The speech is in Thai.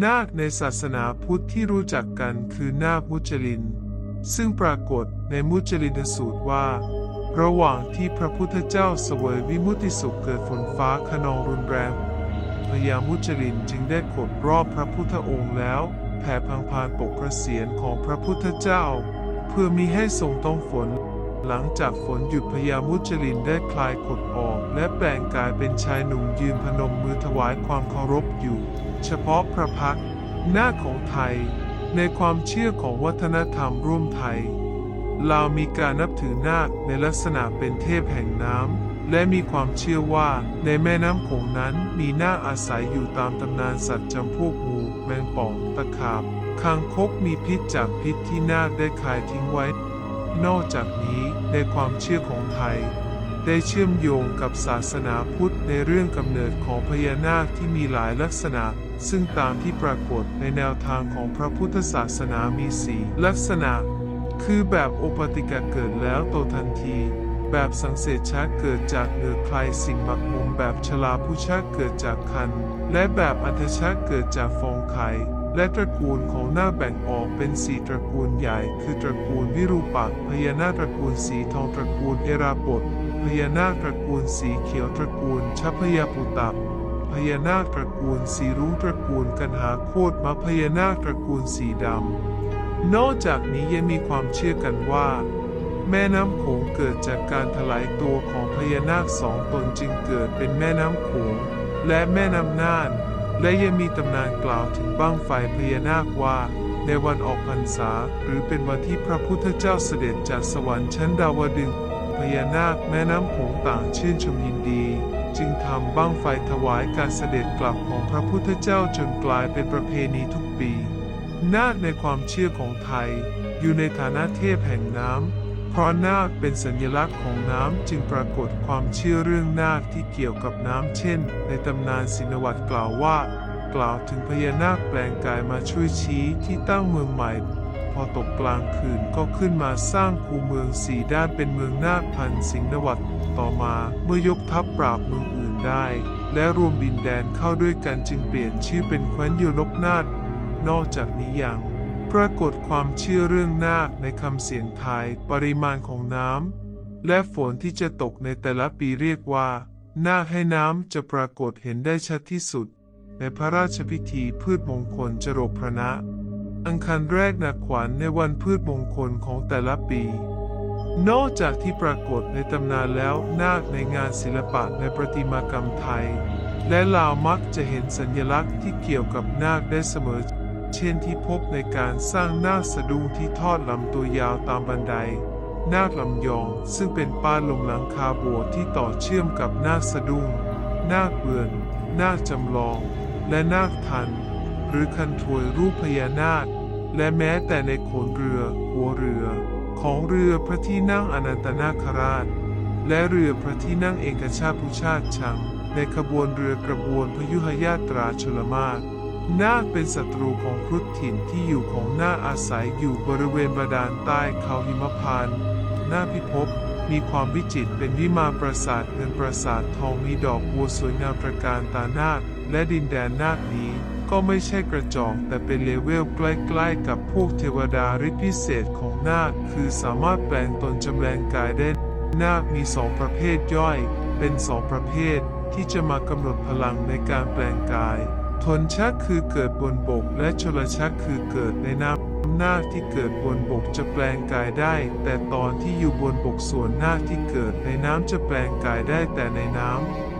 นาคในศาสนาพุทธที่รู้จักกันคือนาคมุจลิน ซึ่งปรากฏในมุจลินสูตรว่า ระหว่างที่พระพุทธเจ้าเสวยวิมุติสุขเกิดฝนฟ้าขนองรุนแรงพญามุจลินจึงได้กดรอบพระพุทธองค์แล้ว แผ่พังพานปกกระเสียนของพระพุทธเจ้า เพื่อมีให้ทรงต้องฝน หลังจากฝนหยุดพญามุจลินได้คลายกดออก และแปลงกายเป็นชายหนุ่มยืนพนมมือถวายความเคารพอยู่ เฉพาะพระพักหน้าของไทย ในความเชื่อของวัฒนธรรมร่วมไทยลาวมีการนับถือนาคในลักษณะเป็นเทพแห่งน้ำและมีความเชื่อว่าในแม่น้ำโขงนั้นมีนาคอาศัยอยู่ตามตำนานสัตว์จำพวกงูแมงป่องตะขาบคางคกมีพิษจากพิษที่นาคได้คายทิ้งไว้ นอกจากนี้ในความเชื่อของไทย ได้เชื่อมโยงกับศาสนาพุทธในเรื่องกำเนิดของพญานาคที่มีหลายลักษณะ ซึ่งตามที่ปรากฏในแนวทางของพระพุทธศาสนามีสี่ลักษณะ คือแบบโอปติกะเกิดแล้วโตทันทีแบบสังเสชชะเกิดจากเหนือใครสิ่งหมักหมมแบบชลาผู้ชะเกิดจากคัน และแบบอันทชะเกิดจากฟองไข่ และตระกูลของหน้าแบ่งออกเป็นสี่ตระกูลใหญ่ คือตระกูลวิรูปักษ์พญานาคตระกูลสีทองตระกูลเอราบทพญานาคตระกูลสีเขียวตระกูลชัพยาปุตับพญานาคตระกูลสีรุ้งตระกูลกันหาโคตรมาพญานาคตระกูลสีดำ นอกจากนี้ยังมีความเชื่อกันว่า แม่น้ำโขงเกิดจากการถลายตัวของพญานาคสองตนจึงเกิดเป็นแม่น้ำโขงและแม่น้ำน่าน และยังมีตำนานกล่าวถึงบ้างไฟพญานาคว่า ในวันออกพรรษา หรือเป็นวันที่พระพุทธเจ้าเสด็จจากสวรรค์ชั้นดาวดึงพญานาคแม่น้ำโขงต่างชื่นชมยินดี จึงทำบ้างไฟถวายการเสด็จกลับของพระพุทธเจ้าจนกลายเป็นประเพณีทุกปี นาคในความเชื่อของไทย อยู่ในฐานะเทพแห่งน้ำ เพราะนาคเป็นสัญลักษณ์ของน้ำจึงปรากฏความเชื่อเรื่องนาคที่เกี่ยวกับน้ำเช่น ในตำนานสินวัตรกล่าวว่า กล่าวถึงพญานาคแปลงกายมาช่วยชี้ที่ตั้งเมืองใหม่ พอตกกลางคืนก็ขึ้นมาสร้างคูเมืองสีด้านเป็นเมืองนาคพันสิงห์นวัตรต่อมาเมื่อยกทัพปราบเมืองอื่นได้ และรวมดินแดนเข้าด้วยกันจึงเปลี่ยนชื่อเป็นแคว้นโยนกนาถนอกจากนี้ยัง ปรากฏความเชื่อเรื่องนาคในคำเสียงไทย ปริมาณของน้ำและฝนที่จะตกในแต่ละปีเรียกว่า นาคให้น้ำจะปรากฏเห็นได้ชัดที่สุด ในพระราชพิธีพืชมงคลจรกพระนะ อังคารแรกนาขวัญในวันพืชมงคลของแต่ละปี นอกจากที่ปรากฏในตำนานแล้วนาคในงานศิลปะในประติมากรรมไทย และลาวมักจะเห็นสัญลักษณ์ที่เกี่ยวกับนาคได้เสมอ เช่นที่พบในการสร้างนาคสะดุ้งที่ทอดลำตัวยาวตามบันได นาคลำยองซึ่งเป็นป้านลงหลังคาโบสถ์ที่ต่อเชื่อมกับนาคสะดุ้งนาคเบือนนาคจำลอง และนาคทัน หรือคันถวยรูปพญานาค และแม้แต่ในโขนเรือ หัวเรือ ของเรือพระที่นั่งอนันตนาคราช และเรือพระที่นั่งเอกชาติผู้ชาติชัง ในขบวนเรือกระบวนพยุหยาตราชลมาร นาคเป็นศัตรูของครุฑถิ่นที่อยู่ของนาคอาศัยอยู่บริเวณบาดาลใต้เขาหิมพานต์นาพิภพมีความวิจิตรเป็นวิมานปราสาทเงินปราสาททองมีดอกบัวสวยงามตระการตานาคและดินแดนนาคนี้ ก็ไม่ใช่กระจอกแต่เป็นเลเวลใกล้ๆกับพวกเทวดาฤทธิพิเศษของนาคคือสามารถแปลงตนจำแรงกายได้นาคมีสองประเภทย่อย เป็นสองประเภทที่จะมากำหนดพลังในการแปลงกาย ทนชักคือเกิดบนบก และชลชักคือเกิดในน้ำนาคที่เกิดบนบกจะแปลงกายได้ แต่ตอนที่อยู่บนบกส่วนนาคที่เกิดในน้ำจะแปลงกายได้แต่ในน้ำ